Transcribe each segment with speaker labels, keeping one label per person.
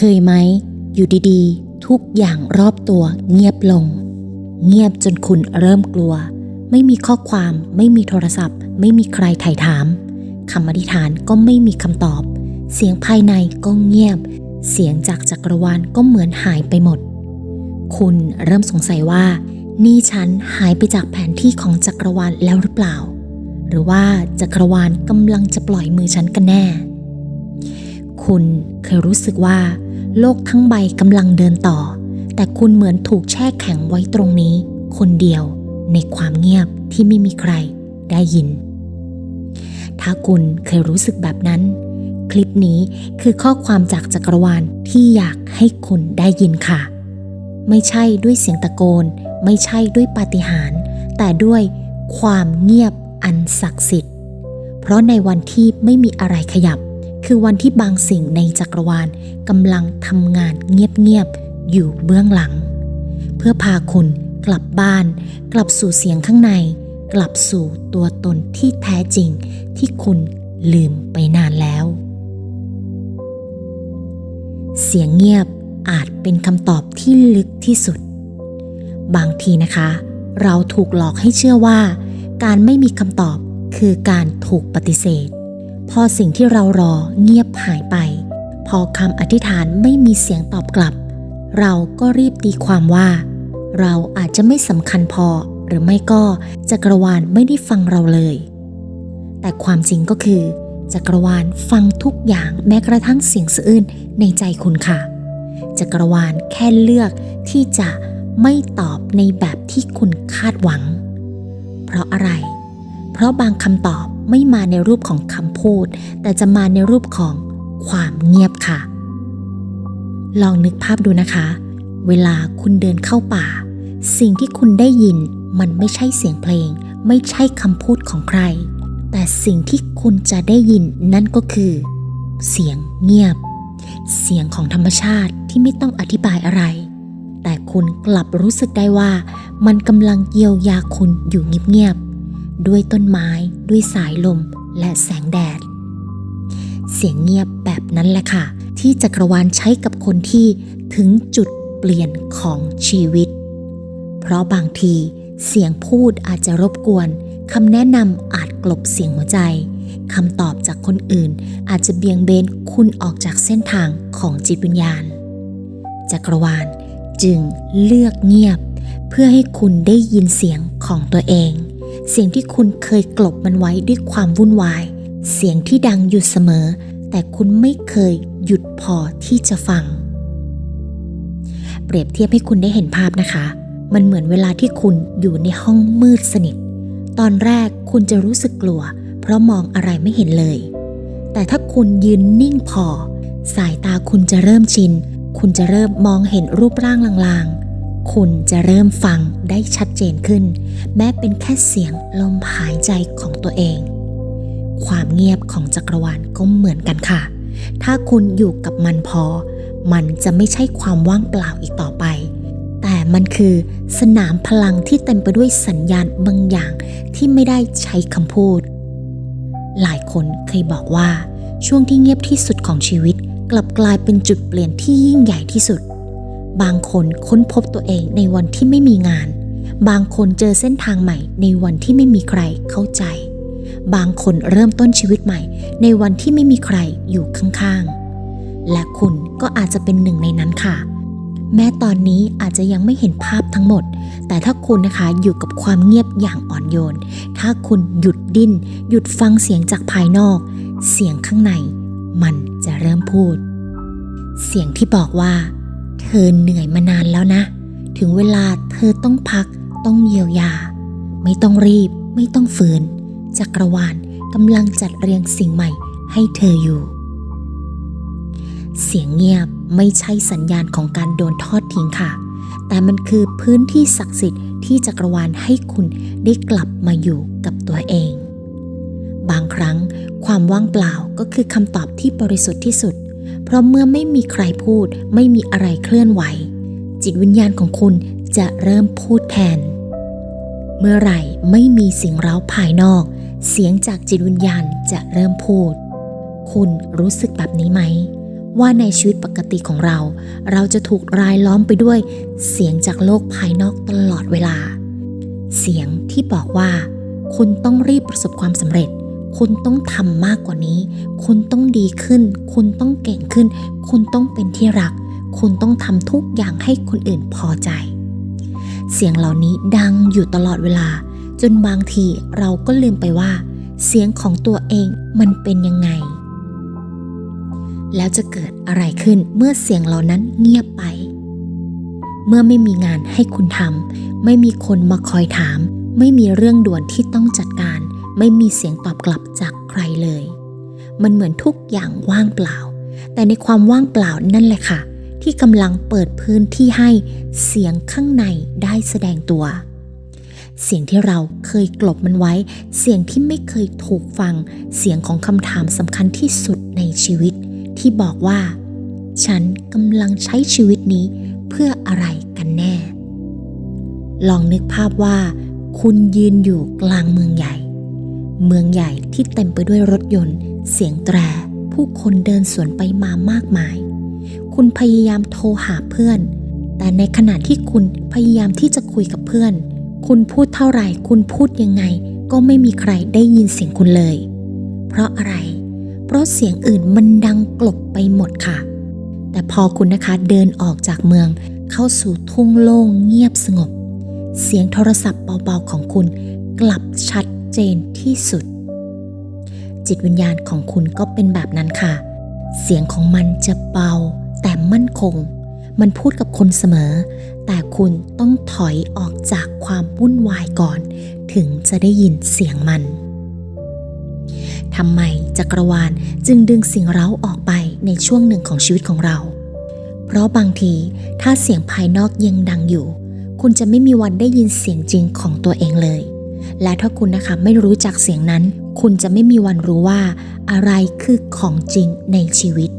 Speaker 1: เคยไหม อยู่ดีๆ ทุกอย่างรอบตัวเงียบลง เงียบจนคุณเริ่มกลัว ไม่มีข้อความ ไม่มีโทรศัพท์ ไม่มีใครไถ่ถามคำอธิษฐานก็ไม่มีคำตอบ เสียงภายในก็เงียบ เสียงจากจักรวาลก็เหมือนหายไปหมด คุณเริ่มสงสัยว่า นี่ฉันหายไปจากแผนที่ของจักรวาลแล้วหรือเปล่า หรือว่าจักรวาลกำลังจะปล่อยมือฉันกันแน่ คุณเคยรู้สึกว่า โลกทั้งใบกำลังเดินต่อ แต่คุณเหมือนถูกแช่แข็งไว้ตรงนี้ คนเดียวในความเงียบที่ไม่มีใครได้ยิน ถ้าคุณเคยรู้สึกแบบนั้น คลิปนี้คือข้อความจากจักรวาลที่อยากให้คุณได้ยินค่ะ ไม่ใช่ด้วยเสียงตะโกน ไม่ใช่ด้วยปาฏิหาริย์แต่ด้วยความเงียบอันศักดิ์สิทธิ์ เพราะในวันที่ไม่มีอะไรขยับ คือวันที่บางสิ่งในจักรวาลกำลังทำงานเงียบๆอยู่เบื้องหลัง เพื่อพาคุณกลับบ้าน กลับสู่เสียงข้างใน กลับสู่ตัวตนที่แท้จริงที่คุณลืมไปนานแล้ว เสียงเงียบอาจเป็นคำตอบที่ลึกที่สุด บางทีนะคะ เราถูกหลอกให้เชื่อว่า การไม่มีคำตอบคือการถูกปฏิเสธ พอสิ่งที่เรารอเงียบหายไป พอคำอธิษฐานไม่มีเสียงตอบกลับ เราก็รีบตีความว่า เราอาจจะไม่สำคัญพอหรือไม่ก็จักรวาลไม่ได้ฟังเราเลย แต่ความจริงก็คือ จักรวาลฟังทุกอย่างแม้กระทั่งเสียงสะอื้นในใจคุณค่ะ จักรวาลแค่เลือกที่จะไม่ตอบในแบบที่คุณคาดหวัง เพราะอะไร เพราะบางคำตอบ ไม่มาในรูปของคำพูด แต่จะมาในรูปของความเงียบค่ะ ลองนึกภาพดูนะคะ เวลาคุณเดินเข้าป่า สิ่งที่คุณได้ยินมันไม่ใช่เสียงเพลง ไม่ใช่คำพูดของใคร แต่สิ่งที่คุณจะได้ยินนั่นก็คือ เสียงเงียบ เสียงของธรรมชาติที่ไม่ต้องอธิบายอะไร แต่คุณกลับรู้สึกได้ว่า มันกำลังเยียวยาคุณอยู่เงียบ ด้วยต้นไม้ ด้วยสายลม และแสงแดด เสียงเงียบแบบนั้นแหละค่ะ ที่จักรวาลใช้กับคนที่ถึงจุดเปลี่ยนของชีวิต เพราะบางทีเสียงพูดอาจจะรบกวนคำแนะนำอาจกลบเสียงหัวใจคำตอบจากคนอื่น อาจจะเบี่ยงเบนคุณออกจากเส้นทางของจิตวิญญาณ จักรวาลจึงเลือกเงียบ เพื่อให้คุณได้ยินเสียงของตัวเอง เสียงที่คุณเคยกลบมันไว้ด้วยความวุ่นวาย เสียงที่ดังอยู่เสมอ แต่คุณไม่เคยหยุดพอที่จะฟัง เปรียบเทียบให้คุณได้เห็นภาพนะคะ มันเหมือนเวลาที่คุณอยู่ในห้องมืดสนิท ตอนแรกคุณจะรู้สึกกลัว เพราะมองอะไรไม่เห็นเลย แต่ถ้าคุณยืนนิ่งพอ สายตาคุณจะเริ่มชิน คุณจะเริ่มมองเห็นรูปร่างลางๆ คุณจะเริ่มฟังได้ชัดเจนขึ้น แม้เป็นแค่เสียงลมหายใจของตัวเอง ความเงียบของจักรวาลก็เหมือนกันค่ะ ถ้าคุณอยู่กับมันพอ มันจะไม่ใช่ความว่างเปล่าอีกต่อไป แต่มันคือสนามพลังที่เต็มไปด้วยสัญญาณบางอย่างที่ไม่ได้ใช้คำพูด หลายคนเคยบอกว่า ช่วงที่เงียบที่สุดของชีวิต กลับกลายเป็นจุดเปลี่ยนที่ยิ่งใหญ่ที่สุด บางคนค้นพบตัวเองในวันที่ไม่มีงาน บางคนเจอเส้นทางใหม่ในวันที่ไม่มีใครเข้าใจ บางคนเริ่มต้นชีวิตใหม่ ในวันที่ไม่มีใครอยู่ข้างๆ และคุณก็อาจจะเป็นหนึ่งในนั้นค่ะ แม้ตอนนี้อาจจะยังไม่เห็นภาพทั้งหมด แต่ถ้าคุณนะคะอยู่กับความเงียบอย่างอ่อนโยน ถ้าคุณหยุดดิ้น หยุดฟังเสียงจากภายนอก เสียงข้างใน มันจะเริ่มพูด เสียงที่บอกว่า เธอเหนื่อยมานานแล้วนะ ถึงเวลาเธอต้องพักต้องเยียวยา ไม่ต้องรีบ ไม่ต้องฝืน จักรวาลกำลังจัดเรียงสิ่งใหม่ให้เธออยู่ เสียงเงียบไม่ใช่สัญญาณของการโดนทอดทิ้งค่ะ แต่มันคือพื้นที่ศักดิ์สิทธิ์ที่จักรวาลให้คุณได้กลับมาอยู่กับตัวเอง บางครั้งความว่างเปล่าก็คือคำตอบที่บริสุทธิ์ที่สุด เพราะเมื่อไม่มีใครพูดไม่มีอะไรเคลื่อนไหว จิตวิญญาณของคุณจะเริ่มพูดแทน เมื่อไหร่ไม่มีสิ่งเร้าภายนอก เสียงจากจิตวิญญาณจะเริ่มพูด คุณรู้สึกแบบนี้ไหม ว่าในชีวิตปกติของเรา เราจะถูกรายล้อมไปด้วย เสียงจากโลกภายนอกตลอดเวลา เสียงที่บอกว่า คุณต้องรีบประสบความสำเร็จ คุณต้องทำมากกว่านี้ คุณต้องดีขึ้น คุณต้องเก่งขึ้น คุณต้องเป็นที่รัก คุณต้องทำทุกอย่างให้คนอื่นพอใจ เสียงเหล่านี้ดังอยู่ตลอดเวลา จนบางทีเราก็ลืมไปว่า เสียงของตัวเองมันเป็นยังไง แล้วจะเกิดอะไรขึ้นเมื่อเสียงเหล่านั้นเงียบไป เมื่อไม่มีงานให้คุณทำไม่มีคนมาคอยถาม ไม่มีเรื่องด่วนที่ต้องจัดการ ไม่มีเสียงตอบกลับจากใครเลย มันเหมือนทุกอย่างว่างเปล่า แต่ในความว่างเปล่านั่นแหละค่ะ ที่กำลังเปิดพื้นที่ให้เสียงข้างในได้แสดงตัว เสียงที่เราเคยกลบมันไว้ เสียงที่ไม่เคยถูกฟัง เสียงของคำถามสำคัญที่สุดในชีวิต ที่บอกว่า ฉันกำลังใช้ชีวิตนี้เพื่ออะไรกันแน่ ลองนึกภาพว่า คุณยืนอยู่กลางเมืองใหญ่ เมืองใหญ่ที่เต็มไปด้วยรถยนต์ เสียงแตร ผู้คนเดินสวนไปมามากมาย คุณพยายามโทรหาเพื่อน แต่ในขณะที่คุณพยายามที่จะคุยกับเพื่อน คุณพูดเท่าไหร่ คุณพูดยังไง ก็ไม่มีใครได้ยินเสียงคุณเลย เพราะอะไร เพราะเสียงอื่นมันดังกลบไปหมดค่ะ แต่พอคุณนะคะเดินออกจากเมือง เข้าสู่ทุ่งโล่งเงียบสงบ เสียงโทรศัพท์เบาๆของคุณกลับชัด เจนที่สุด จิตวิญญาณของคุณก็เป็นแบบนั้นค่ะ เสียงของมันจะเบา แต่มั่นคง มันพูดกับคนเสมอ แต่คุณต้องถอยออกจากความวุ่นวายก่อน ถึงจะได้ยินเสียงมันทำไมจักรวาลจึงดึงสิ่งเร้าออกไปในช่วงหนึ่งของชีวิตของเรา เพราะบางทีถ้าเสียงภายนอกยังดังอยู่ คุณจะไม่มีวันได้ยินเสียงจริงของตัวเองเลย และถ้าคุณนะคะไม่รู้จักเสียงนั้น คุณจะไม่มีวันรู้ว่า อะไรคือของจริงในชีวิต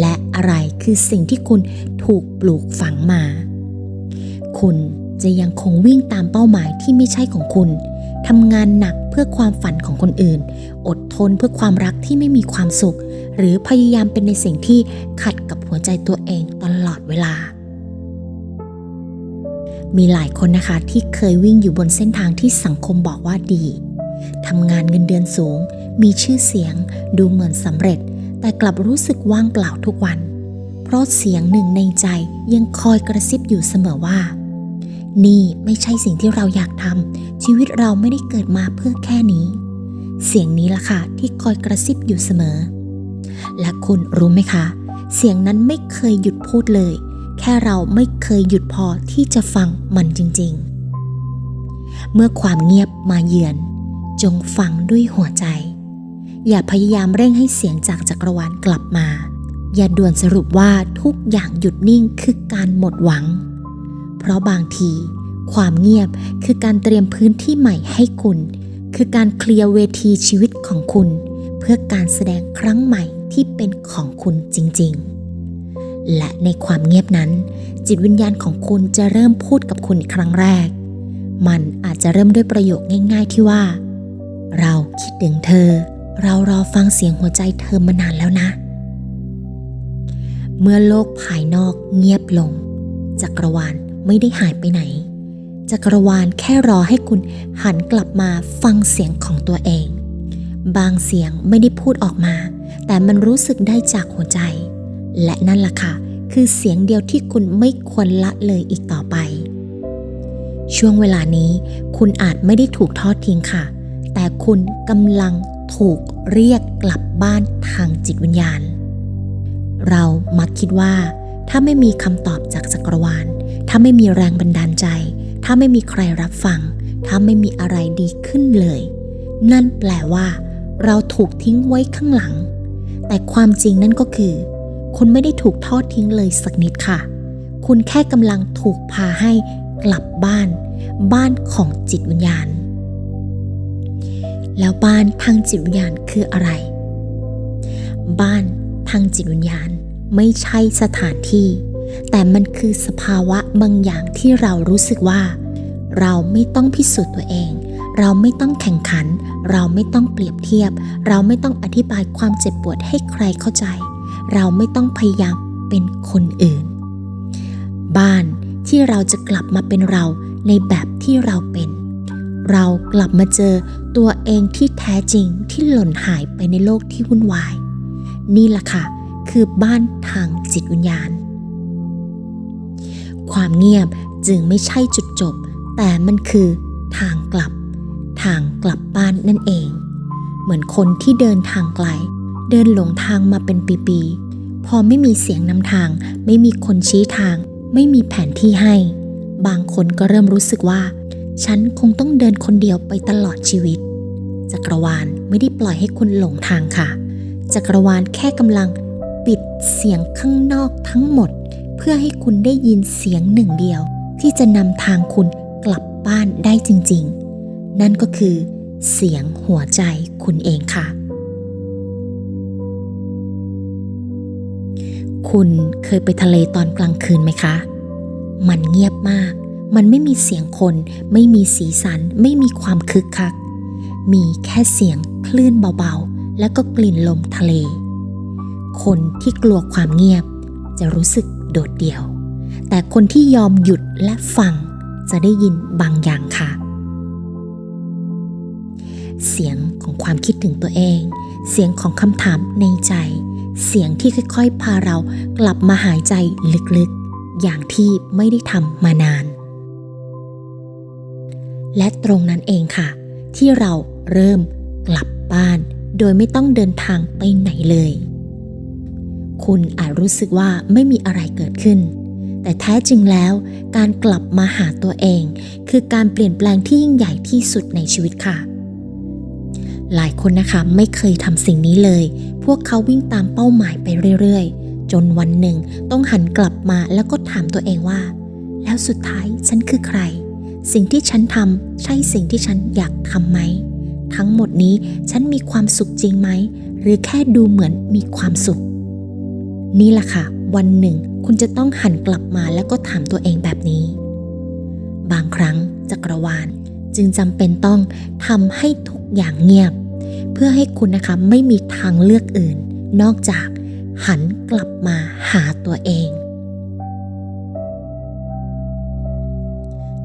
Speaker 1: และอะไรคือสิ่งที่คุณถูกปลูกฝังมา คุณจะยังคงวิ่งตามเป้าหมายที่ไม่ใช่ของคุณทำงานหนักเพื่อความฝันของคนอื่น อดทนเพื่อความรักที่ไม่มีความสุข หรือพยายามเป็นในสิ่งที่ขัดกับหัวใจตัวเองตลอดเวลา มีหลายคนนะคะที่เคยวิ่งอยู่บนเส้นทางที่สังคมบอกว่าดีทำงานเงินเดือนสูง มีชื่อเสียง ดูเหมือนสำเร็จ แต่กลับรู้สึกว่างเปล่าทุกวัน เพราะเสียงหนึ่งในใจยังคอยกระซิบอยู่เสมอว่า นี่ไม่ใช่สิ่งที่เราอยากทำชีวิตเราไม่ได้เกิดมาเพื่อแค่นี้ เสียงนี้ล่ะค่ะที่คอยกระซิบอยู่เสมอ และคุณรู้ไหมคะ เสียงนั้นไม่เคยหยุดพูดเลย แค่เราไม่เคยหยุดพอที่จะฟังมันจริง ๆ เมื่อความเงียบมาเยือน จงฟังด้วยหัวใจ อย่าพยายามเร่งให้เสียงจากจักรวาลกลับมา อย่าด่วนสรุปว่าทุกอย่างหยุดนิ่งคือการหมดหวัง เพราะบางที ความเงียบคือการเตรียมพื้นที่ใหม่ให้คุณ คือการเคลียร์เวทีชีวิตของคุณ เพื่อการแสดงครั้งใหม่ที่เป็นของคุณจริง ๆ และในความเงียบนั้น จิตวิญญาณของคุณจะเริ่มพูดกับคุณครั้งแรก มันอาจจะเริ่มด้วยประโยคง่าย ๆ ที่ว่า เราคิดถึงเธอ เรารอฟังเสียงหัวใจเธอมานานแล้วนะ เมื่อโลกภายนอกเงียบลง จักรวาลไม่ได้หายไปไหน จักรวาลแค่รอให้คุณหันกลับมาฟังเสียงของตัวเอง บางเสียงไม่ได้พูดออกมา แต่มันรู้สึกได้จากหัวใจ และนั่นล่ะค่ะ คือเสียงเดียวที่คุณไม่ควรละเลยอีกต่อไป ช่วงเวลานี้คุณอาจไม่ได้ถูกทอดทิ้งค่ะ แต่คุณกำลังถูกเรียกกลับบ้านทางจิตวิญญาณ เรามักคิดว่า ถ้าไม่มีคำตอบจากจักรวาล ถ้าไม่มีแรงบันดาลใจ ถ้าไม่มีใครรับฟัง ถ้าไม่มีอะไรดีขึ้นเลย นั่นแปลว่า เราถูกทิ้งไว้ข้างหลัง แต่ความจริงนั่นก็คือ คุณไม่ได้ถูกทอดทิ้งเลยสักนิดค่ะ คุณแค่กำลังถูกพาให้กลับบ้าน บ้านของจิตวิญญาณ แล้วบ้านทางจิตวิญญาณคืออะไร บ้านทางจิตวิญญาณไม่ใช่สถานที่ แต่มันคือสภาวะบางอย่างที่เรารู้สึกว่า เราไม่ต้องพิสูจน์ตัวเอง เราไม่ต้องแข่งขัน เราไม่ต้องเปรียบเทียบ เราไม่ต้องอธิบายความเจ็บปวดให้ใครเข้าใจ เราไม่ต้องพยายามเป็นคนอื่น บ้านที่เราจะกลับมาเป็นเราในแบบที่เราเป็น เรากลับมาเจอตัวเองที่แท้จริงที่หล่นหายไปในโลกที่วุ่นวาย นี่แหละค่ะ คือบ้านทางจิตวิญญาณ ความเงียบจึงไม่ใช่จุดจบ แต่มันคือทางกลับ ทางกลับบ้านนั่นเอง เหมือนคนที่เดินทางไกล เดินหลงทางมาเป็นปีๆ พอไม่มีเสียงนำทาง ไม่มีคนชี้ทาง ไม่มีแผนที่ให้ บางคนก็เริ่มรู้สึกว่า ฉันคงต้องเดินคนเดียวไปตลอดชีวิต จักรวาลไม่ได้ปล่อยให้คุณหลงทางค่ะ จักรวาลแค่กำลังปิดเสียงข้างนอกทั้งหมด เพื่อให้คุณได้ยินเสียงหนึ่งเดียว ที่จะนำทางคุณกลับบ้านได้จริงๆ นั่นก็คือเสียงหัวใจคุณเองค่ะ คุณเคยไปทะเลตอนกลางคืนไหมคะ มันเงียบมาก มันไม่มีเสียงคน ไม่มีสีสัน ไม่มีความคึกคัก มีแค่เสียงคลื่นเบาๆ แล้วก็กลิ่นลมทะเล คนที่กลัวความเงียบ จะรู้สึกโดดเดี่ยว แต่คนที่ยอมหยุดและฟัง จะได้ยินบางอย่างค่ะ เสียงของความคิดถึงตัวเอง เสียงของคำถามในใจ เสียงที่ค่อยๆ พาเรากลับมาหายใจลึกๆ อย่างที่ไม่ได้ทำมานาน และตรงนั้นเองค่ะ ที่เราเริ่มกลับบ้าน โดยไม่ต้องเดินทางไปไหนเลย คุณอาจรู้สึกว่าไม่มีอะไรเกิดขึ้น แต่แท้จริงแล้ว การกลับมาหาตัวเอง คือการเปลี่ยนแปลงที่ยิ่งใหญ่ที่สุดในชีวิตค่ะ หลายคนนะคะไม่เคยทำสิ่งนี้เลย พวกเขาวิ่งตามเป้าหมายไปเรื่อยๆ จนวันหนึ่งต้องหันกลับมาแล้วก็ถามตัวเองว่า แล้วสุดท้ายฉันคือใคร สิ่งที่ฉันทำใช่สิ่งที่ฉันอยากทำไหม ทั้งหมดนี้ฉันมีความสุขจริงไหม หรือแค่ดูเหมือนมีความสุข นี่แหละค่ะ วันหนึ่ง คุณจะต้องหันกลับมาแล้วก็ถามตัวเองแบบนี้ บางครั้งจักรวาล จึงจำเป็นต้องทำให้ทุกอย่างเงียบ เพื่อให้คุณนะคะไม่มีทางเลือกอื่น นอกจากหันกลับมาหาตัวเอง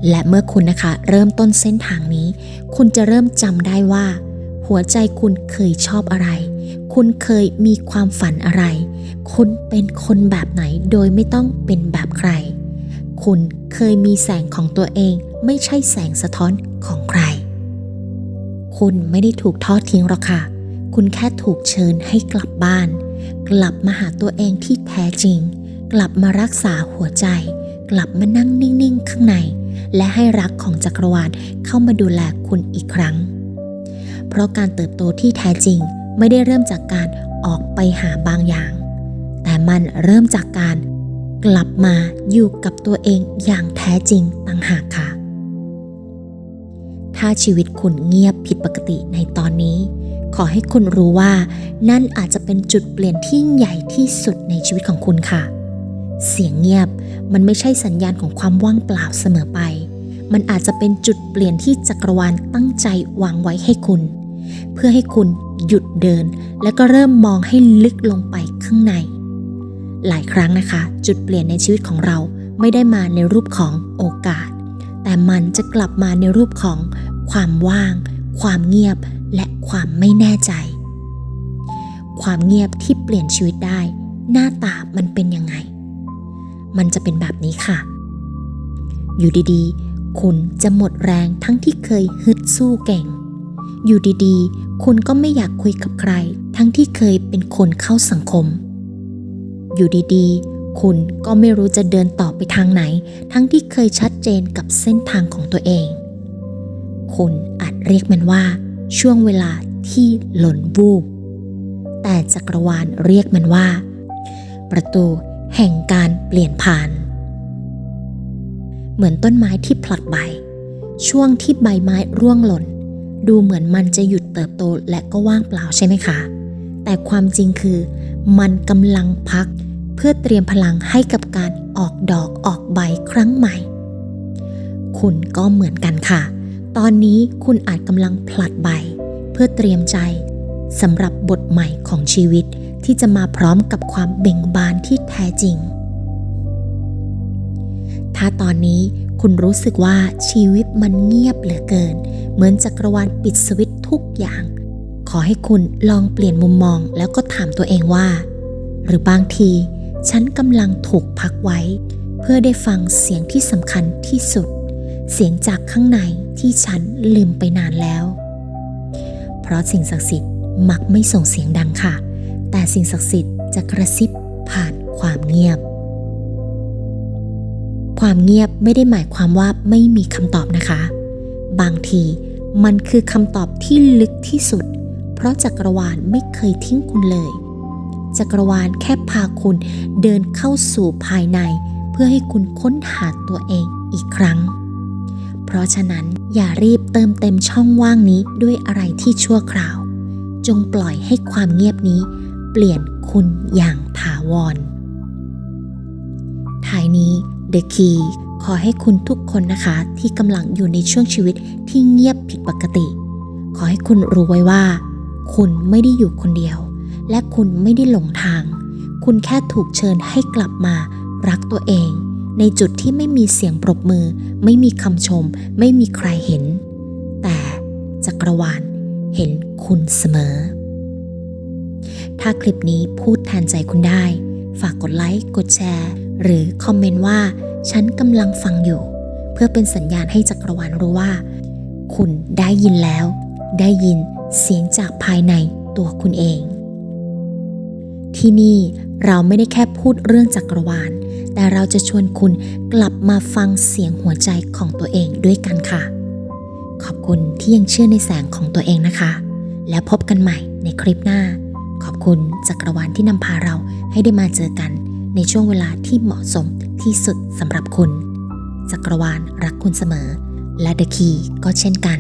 Speaker 1: และเมื่อคุณนะคะ เริ่มต้นเส้นทางนี้ คุณจะเริ่มจำได้ว่า หัวใจคุณเคยชอบอะไร คุณเคยมีความฝันอะไร คุณเป็นคนแบบไหนโดยไม่ต้องเป็นแบบใคร คุณเคยมีแสงของตัวเอง ไม่ใช่แสงสะท้อนของใคร คุณไม่ได้ถูกทอดทิ้งหรอกค่ะ คุณแค่ถูกเชิญให้กลับบ้าน กลับมาหาตัวเองที่แท้จริง กลับมารักษาหัวใจ กลับมานั่งนิ่งๆ ข้างใน และให้รักของจักรวาลเข้ามาดูแลคุณอีกครั้ง เพราะการเติบโตที่แท้จริงไม่ได้เริ่มจากการออกไปหาบางอย่าง แต่มันเริ่มจากการกลับมาอยู่กับตัวเองอย่างแท้จริงต่างหากค่ะ ถ้าชีวิตคุณเงียบผิดปกติในตอนนี้ ขอให้คุณรู้ว่า นั่นอาจจะเป็นจุดเปลี่ยนที่ยิ่งใหญ่ที่สุดในชีวิตของคุณค่ะ เสียงเงียบมันไม่ใช่สัญญาณของความว่างเปล่าเสมอไป มันอาจจะเป็นจุดเปลี่ยนที่จักรวาลตั้งใจวางไว้ให้คุณ เพื่อให้คุณหยุดเดิน และก็เริ่มมองให้ลึกลงไปข้างใน หลายครั้งนะคะ จุดเปลี่ยนในชีวิตของเราไม่ได้มาในรูปของโอกาสแต่มันจะกลับมาในรูปของ ความว่าง ความเงียบ และความไม่แน่ใจ ความเงียบที่เปลี่ยนชีวิตได้ หน้าตามันเป็นยังไง มันจะเป็นแบบนี้ค่ะ อยู่ดีๆ คุณจะหมดแรงทั้งที่เคยฮึดสู้เก่ง อยู่ดีๆ คุณก็ไม่อยากคุยกับใคร ทั้งที่เคยเป็นคนเข้าสังคม อยู่ดีๆคุณก็ไม่รู้จะเดินต่อไปทางไหน ทั้งที่เคยชัดเจนกับเส้นทางของตัวเอง คุณอาจเรียกมันว่า ช่วงเวลาที่หล่นวูบ แต่จักรวาลเรียกมันว่า ประตูแห่งการเปลี่ยนผ่าน เหมือนต้นไม้ที่ผลัดใบ ช่วงที่ใบไม้ร่วงหล่น ดูเหมือนมันจะหยุดเติบโตและก็ว่างเปล่าใช่ไหมคะ แต่ความจริงคือมันกำลังพักเพื่อเตรียมพลังให้กับการออกดอกออกใบครั้งใหม่ คุณก็เหมือนกันค่ะ ตอนนี้คุณอาจกำลังผลัดใบ เพื่อเตรียมใจสำหรับบทใหม่ของชีวิตที่จะมาพร้อมกับความเบ่งบานที่แท้จริง ถ้าตอนนี้คุณรู้สึกว่าชีวิตมันเงียบเหลือเกิน เหมือนจักรวาลปิดสวิตทุกอย่าง ขอให้คุณลองเปลี่ยนมุมมองแล้วก็ถามตัวเองว่า หรือบางที ฉันกำลังถูกพักไว้ เพื่อได้ฟังเสียงที่สำคัญที่สุด เสียงจากข้างในที่ฉันลืมไปนานแล้ว เพราะสิ่งศักดิ์สิทธิ์มักไม่ส่งเสียงดังค่ะ แต่สิ่งศักดิ์สิทธิ์จะกระซิบผ่านความเงียบ ความเงียบไม่ได้หมายความว่าไม่มีคำตอบนะคะ บางทีมันคือคำตอบที่ลึกที่สุด เพราะจักรวาลไม่เคยทิ้งคุณเลย จักรวาลแค่พาคุณเดินเข้าสู่ภายใน เพื่อให้คุณค้นหาตัวเองอีกครั้ง เพราะฉะนั้นอย่ารีบเติมเต็มช่องว่างนี้ด้วยอะไรที่ชั่วคราว จงปล่อยให้ความเงียบนี้ เปลี่ยนคุณอย่างถาวรท้ายนี้ The Key ขอให้คุณทุกคนนะคะที่กำลังอยู่ในช่วงชีวิตที่เงียบผิดปกติ ขอให้คุณรู้ไว้ว่า คุณไม่ได้อยู่คนเดียว และคุณไม่ได้หลงทาง คุณแค่ถูกเชิญให้กลับมารักตัวเอง ในจุดที่ไม่มีเสียงปรบมือ ไม่มีคำชม ไม่มีใครเห็น แต่จักรวาลเห็นคุณเสมอ ถ้าคลิปนี้พูดแทนใจคุณได้ ฝากกดไลค์ กดแชร์ หรือคอมเมนต์ว่า ฉันกำลังฟังอยู่ เพื่อเป็นสัญญาณให้จักรวาลรู้ว่า คุณได้ยินแล้ว ได้ยินเสียงจากภายในตัวคุณเอง ที่นี่เราไม่ได้แค่พูดเรื่องจักรวาล แต่เราจะชวนคุณกลับมาฟังเสียงหัวใจของตัวเองด้วยกันค่ะ ขอบคุณที่ยังเชื่อในแสงของตัวเองนะคะ แล้วพบกันใหม่ในคลิปหน้า ขอบคุณจักรวาลที่นำพาเราให้ได้มาเจอกัน ในช่วงเวลาที่เหมาะสมที่สุดสำหรับคุณ จักรวาลรักคุณเสมอ และเดอะคีก็เช่นกัน